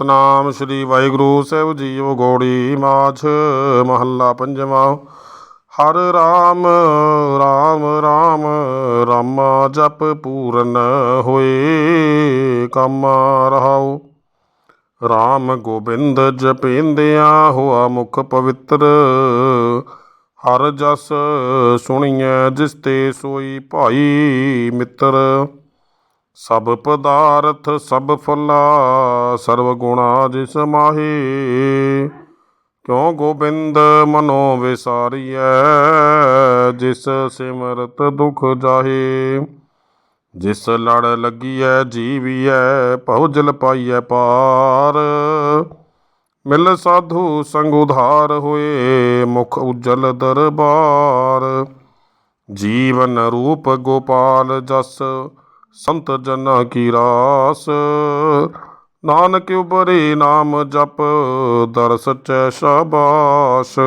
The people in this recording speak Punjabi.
ਸਤਨਾਮ ਸ੍ਰੀ ਵਾਹਿਗੁਰੂ ਸਾਹਿਬ ਜੀਓ ਗੋੜੀ ਮਾਛ ਮਹੱਲਾ ਪੰਜਵਾਂ। ਹਰ ਰਾਮ ਰਾਮ ਰਾਮ, ਰਾਮਾ ਜਪ ਪੂਰਨ ਹੋਏ, ਕਾਮਾ ਰਹਾਉ। ਰਾਮ ਗੋਬਿੰਦ ਜਪੇਂਦਿਆਂ ਹੋਆ ਮੁਖ ਪਵਿੱਤਰ, ਹਰ ਜਸ ਸੁਣੀਐ ਜਿਸ ਤੇ ਸੋਈ ਭਾਈ ਮਿੱਤਰ। ਸਭ ਪਦਾਰਥ ਸਭ ਫੁੱਲਾ, ਸਰਵ ਗੁਣਾ ਜਿਸ ਮਾਹੀ। ਕਿਉ ਗੋਬਿੰਦ ਮਨੋ ਵਿਸਾਰੀਐ, ਜਿਸ ਸਿਮਰਤ ਦੁਖ ਜਾਹੇ। ਜਿਸ ਲੜ ਲੱਗੀਐ, ਜੀਵੀਐ, ਭਉ ਜਲ ਪਾਈਐ ਪਾਰ। ਮਿਲ ਸਾਧੂ ਸੰਗ ਉਧਾਰ ਹੋਏ, ਮੁਖ ਉਜਲ ਦਰਬਾਰ। ਜੀਵਨ ਰੂਪ ਗੋਪਾਲ ਜਸ ਸੰਤ ਜਨਾ ਕੀ ਰਾਸ। ਨਾਨਕ ਉਬਰੇ ਨਾਮ ਜਪ ਦਰ ਸਚੈ ਸ਼ਾਬਾਸ਼।